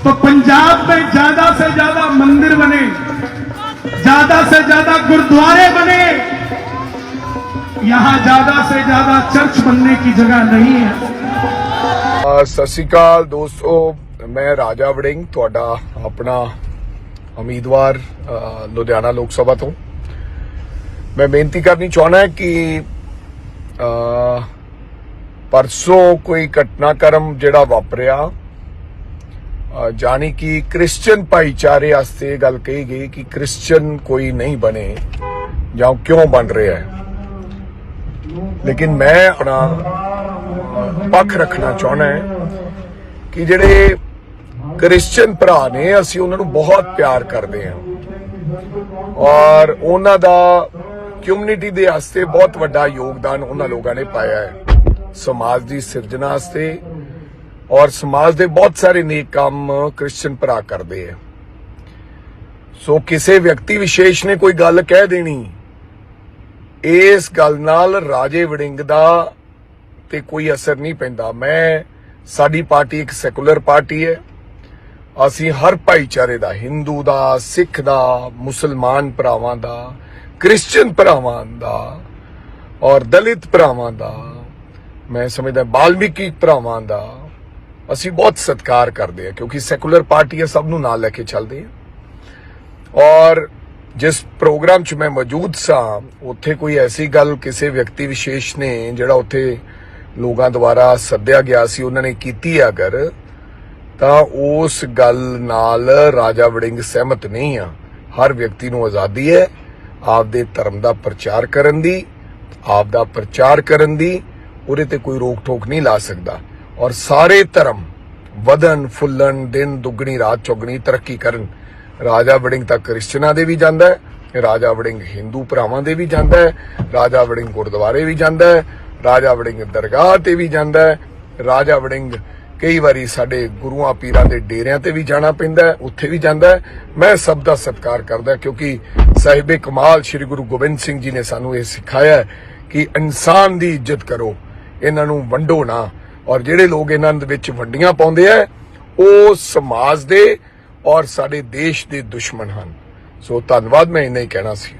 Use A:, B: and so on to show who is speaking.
A: तो पंजाब में ज्यादा से ज्यादा मंदिर बने ज्यादा से ज्यादा गुरुद्वारे बने यहां ज्यादा से ज्यादा चर्च बनने की जगह नहीं है
B: ਅ, ਸਤਿ ਸ਼੍ਰੀ ਅਕਾਲ ਦੋਸਤੋ ਮੈਂ ਰਾਜਾ ਵੜਿੰਗ ਤੁਹਾਡਾ ਆਪਣਾ ਉਮੀਦਵਾਰ ਅ, ਲੁਧਿਆਣਾ ਲੋਕ ਸਭਾ ਤੋਂ ਮੈਂ ਬੇਨਤੀ ਕਰਨੀ ਚਾਹਣਾ ਕਿ ਅ, ਪਰਸੋਂ ਕੋਈ ਘਟਨਾਕ੍ਰਮ ਜਿਹੜਾ ਵਾਪਰਿਆ ਅ, ਜਾਣੀ ਕਿ ਕ੍ਰਿਸਚੀਅਨ ਭਾਈਚਾਰੇ ਵਾਸਤੇ ਗੱਲ ਕਹੀ ਗਈ ਕਿ ਕ੍ਰਿਸਚੀਅਨ ਕੋਈ ਨਹੀਂ ਬਣੇ ਜਾਂ ਕਿਉਂ ਬਣ ਰਿਹਾ ਹੈ। ਲੇਕਿਨ ਮੈਂ ਆਪਣਾ ਪੱਖ ਰੱਖਣਾ ਚਾਹਣਾ ਹੈ ਕਿ ਜਿਹੜੇ ਕ੍ਰਿਸਚੀਅਨ ਭਰਾ ਨੇ ਅਸੀਂ ਉਹਨਾਂ ਨੂੰ ਬਹੁਤ ਪਿਆਰ ਕਰਦੇ ਹਾਂ। ਔਰ ਉਹਨਾਂ ਦਾ ਕਮਿਊਨਿਟੀ ਦੇ ਵਾਸਤੇ ਬਹੁਤ ਵੱਡਾ ਯੋਗਦਾਨ ਉਹਨਾਂ ਲੋਕਾਂ ਨੇ ਪਾਇਆ ਹੈ। ਸਮਾਜ ਦੀ ਸਿਰਜਣਾ ਵਾਸਤੇ ਔਰ ਸਮਾਜ ਦੇ ਬਹੁਤ ਸਾਰੇ ਨੇਕ ਕੰਮ ਕ੍ਰਿਸਚੀਅਨ ਭਰਾ ਕਰਦੇ ਆ। ਸੋ ਕਿਸੇ ਵਿਅਕਤੀ ਵਿਸ਼ੇਸ਼ ਨੇ ਕੋਈ ਗੱਲ ਕਹਿ ਦੇਣੀ, ਇਸ ਗੱਲ ਨਾਲ ਰਾਜੇ ਵੜਿੰਗ ਦਾ ਤੇ ਕੋਈ ਅਸਰ ਨਹੀਂ ਪੈਂਦਾ। ਮੈਂ, ਸਾਡੀ ਪਾਰਟੀ ਇੱਕ ਸੈਕੂਲਰ ਪਾਰਟੀ ਹੈ। ਅਸੀਂ ਹਰ ਭਾਈਚਾਰੇ ਦਾ, ਹਿੰਦੂ ਦਾ, ਸਿੱਖ ਦਾ, ਮੁਸਲਮਾਨ ਭਰਾਵਾਂ ਦਾ ਕ੍ਰਿਸਚੀਅਨ ਭਰਾਵਾਂ ਦਾ ਔਰ ਦਲਿਤ ਭਰਾਵਾਂ ਦਾ, ਮੈਂ ਸਮਝਦਾ ਬਾਲਮੀਕੀ ਭਰਾਵਾਂ ਦਾ ਅਸੀਂ ਬਹੁਤ ਸਤਿਕਾਰ ਕਰਦੇ ਹਾਂ, ਕਿਉਂਕਿ ਸੈਕੂਲਰ ਪਾਰਟੀ ਸਭ ਨੂੰ ਨਾਲ ਲੈ ਕੇ ਚੱਲਦੇ ਹਾਂ ਔਰ ਜਿਸ ਪ੍ਰੋਗਰਾਮ 'ਚ ਮੈਂ ਮੌਜੂਦ ਸਾਂ, ਉੱਥੇ ਕੋਈ ਐਸੀ ਗੱਲ ਕਿਸੇ ਵਿਅਕਤੀ ਵਿਸ਼ੇਸ਼ ਨੇ ਜਿਹੜਾ ਉੱਥੇ ਲੋਕਾਂ ਦੁਆਰਾ ਸੱਦਿਆ ਗਿਆ ਸੀ, ਉਹਨਾਂ ਨੇ ਕੀਤੀ ਆ ਅਗਰ, ਤਾਂ ਉਸ ਗੱਲ ਨਾਲ ਰਾਜਾ ਵੜਿੰਗ ਸਹਿਮਤ ਨਹੀਂ ਆ। ਹਰ ਵਿਅਕਤੀ ਨੂੰ ਆਜ਼ਾਦੀ ਹੈ, ਆਪਦੇ ਧਰਮ ਦਾ ਪ੍ਰਚਾਰ ਕਰਨ ਦੀ, ਆਪ ਦਾ ਪ੍ਰਚਾਰ ਕਰਨ ਦੀ, ਉਹਦੇ ਤੇ ਕੋਈ ਰੋਕ ਟੋਕ ਨਹੀਂ ਲਾ ਸਕਦਾ। ਔਰ ਸਾਰੇ ਧਰਮ, ਵਧਨ, ਫੁੱਲਣ, ਦਿਨ, ਦੁੱਗਣੀ, ਰਾਤ, ਚੌਗਣੀ, ਤਰੱਕੀ ਕਰਨ। ਰਾਜਾ ਵੜਿੰਗ ਤਾਂ ਕ੍ਰਿਸਚਨਾਂ ਦੇ ਵੀ ਜਾਂਦਾ ਹੈ, ਰਾਜਾ ਵੜਿੰਗ ਹਿੰਦੂ ਭਰਾਵਾਂ ਦੇ ਵੀ ਜਾਂਦਾ ਹੈ, ਰਾਜਾ ਵੜਿੰਗ ਗੁਰਦੁਆਰੇ ਵੀ ਜਾਂਦਾ ਹੈ, ਰਾਜਾ ਵੜਿੰਗ ਦਰਗਾਹ ਤੇ ਵੀ ਜਾਂਦਾ ਹੈ, ਰਾਜਾ ਵੜਿੰਗ ਕਈ ਵਾਰੀ ਸਾਡੇ ਗੁਰੂਆਂ ਪੀਰਾਂ ਦੇ ਡੇਰਿਆਂ ਤੇ ਵੀ ਜਾਣਾ ਪੈਂਦਾ ਹੈ, ਉੱਥੇ ਵੀ ਜਾਂਦਾ ਹੈ। ਮੈਂ ਸਭ ਦਾ ਸਤਿਕਾਰ ਕਰਦਾ ਕਿਉਂਕਿ ਸਾਹਿਬੇ ਕਮਾਲ ਸ੍ਰੀ ਗੁਰੂ ਗੋਬਿੰਦ ਸਿੰਘ ਜੀ ਨੇ ਸਾਨੂੰ ਇਹ ਸਿਖਾਇਆ ਕਿ ਇਨਸਾਨ ਦੀ ਇੱਜ਼ਤ ਕਰੋ, ਇਹਨਾਂ ਨੂੰ ਵੰਡੋ ਨਾ। ਔਰ ਜਿਹੜੇ ਲੋਕ ਇਹਨਾਂ ਦੇ ਵਿੱਚ ਵੰਡੀਆਂ ਪਾਉਂਦੇ ਆ, ਉਹ ਸਮਾਜ ਦੇ ਔਰ ਸਾਡੇ ਦੇਸ਼ ਦੇ ਦੁਸ਼ਮਣ ਹਨ। ਸੋ ਧੰਨਵਾਦ, ਮੈਂ ਇੰਨਾ ਹੀ ਕਹਿਣਾ ਸੀ।